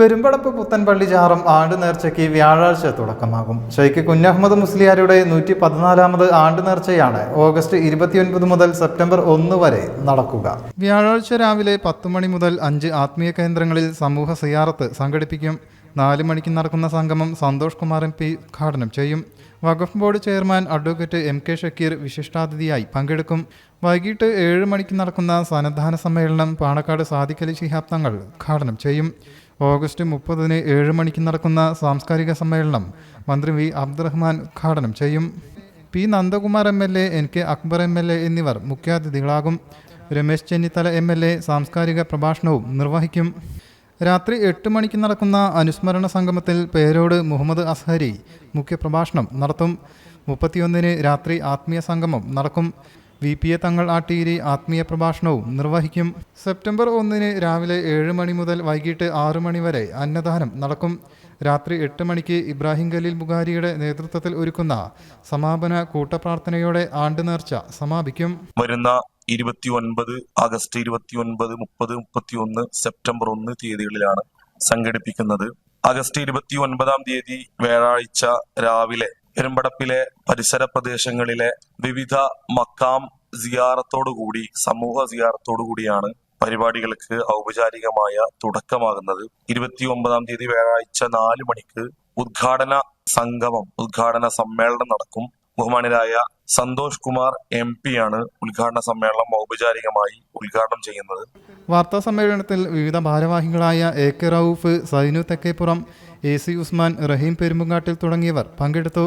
പെരുമ്പടപ്പ് പുത്തൻപള്ളി ചാറും ആണ്ട് നേർച്ചയ്ക്ക് വ്യാഴാഴ്ച തുടക്കമാകും. ഷെയ്ഖ് കുഞ്ഞഹമ്മദ് മുസ്ലിയാരുടെ നൂറ്റി പതിനാലാമത് ആണ്ട് നേർച്ചയാണ് ഓഗസ്റ്റ് ഇരുപത്തിയൊൻപത് മുതൽ സെപ്റ്റംബർ ഒന്ന് വരെ നടക്കുക. വ്യാഴാഴ്ച രാവിലെ പത്ത് മണി മുതൽ അഞ്ച് ആത്മീയ കേന്ദ്രങ്ങളിൽ സമൂഹ സിയാറത്ത് സംഘടിപ്പിക്കും. നാല് മണിക്ക് നടക്കുന്ന സംഗമം സന്തോഷ് കുമാർ എം പി ഉദ്ഘാടനം ചെയ്യും. വഖഫ് board chairman advocate M K Shakir വിശിഷ്ടാതിഥിയായി പങ്കെടുക്കും. വൈകിട്ട് ഏഴ് മണിക്ക് നടക്കുന്ന സന്നദ്ധാന സമ്മേളനം പാണക്കാട് സാദിഖലി ശിഹാബ് തങ്ങൾ ഉദ്ഘാടനം ചെയ്യും. ഓഗസ്റ്റ് മുപ്പതിന് ഏഴ് മണിക്ക് നടക്കുന്ന സാംസ്കാരിക സമ്മേളനം മന്ത്രി വി അബ്ദുറഹ്മാൻ ഉദ്ഘാടനം ചെയ്യും. P Nandakumar M L A N K Akbar M L A എന്നിവർ മുഖ്യാതിഥികളാകും. Ramesh Chennithala M L A സാംസ്കാരിക പ്രഭാഷണവും നിർവഹിക്കും. രാത്രി എട്ട് മണിക്ക് നടക്കുന്ന അനുസ്മരണ സംഗമത്തിൽ പേരോട് മുഹമ്മദ് അസ്ഹരി മുഖ്യപ്രഭാഷണം നടത്തും. മുപ്പത്തിയൊന്നിന് രാത്രി ആത്മീയ സംഗമം നടക്കും. വി പി എ തങ്ങൾ ആട്ടീരി ആത്മീയ പ്രഭാഷണവും നിർവഹിക്കും. സെപ്റ്റംബർ ഒന്നിന് രാവിലെ ഏഴ് മണി മുതൽ വൈകിട്ട് ആറ് മണി വരെ അന്നദാനം നടക്കും. രാത്രി എട്ട് മണിക്ക് ഇബ്രാഹിം ഖലീൽ ബുഖാരിയുടെ നേതൃത്വത്തിൽ ഒരുക്കുന്ന സമാപന കൂട്ടപ്രാർത്ഥനയോടെ ആണ്ട് നേർച്ച സമാപിക്കും. വരുന്ന ഇരുപത്തി ഒൻപത് ആഗസ്റ്റ് ഇരുപത്തി ഒൻപത് മുപ്പത് മുപ്പത്തി ഒന്ന് സെപ്റ്റംബർ ഒന്ന് തീയതികളിലാണ് സംഘടിപ്പിക്കുന്നത്. ആഗസ്റ്റ് ഇരുപത്തി ഒൻപതാം തീയതി വ്യാഴാഴ്ച രാവിലെ പെരുമ്പടപ്പിലെ പരിസര പ്രദേശങ്ങളിലെ വിവിധ മക്കാം സിയാറത്തോടുകൂടി സമൂഹ സിയാറത്തോടു കൂടിയാണ് പരിപാടികൾക്ക് ഔപചാരികമായ തുടക്കമാകുന്നത്. ഇരുപത്തി ഒമ്പതാം തീയതി വ്യാഴാഴ്ച നാല് മണിക്ക് ഉദ്ഘാടന സംഗമം ഉദ്ഘാടന സമ്മേളനം നടക്കും. ബഹുമാനരായ സന്തോഷ് കുമാർ എം പി ആണ് ഉദ്ഘാടന സമ്മേളനം ഔപചാരികമായി ഉദ്ഘാടനം ചെയ്യുന്നത്. വാർത്താ സമ്മേളനത്തിൽ വിവിധ ഭാരവാഹികളായ A K Rauf Sainu Thekkeppuram A C Usman Rahim Perumbungattil തുടങ്ങിയവർ പങ്കെടുത്തു.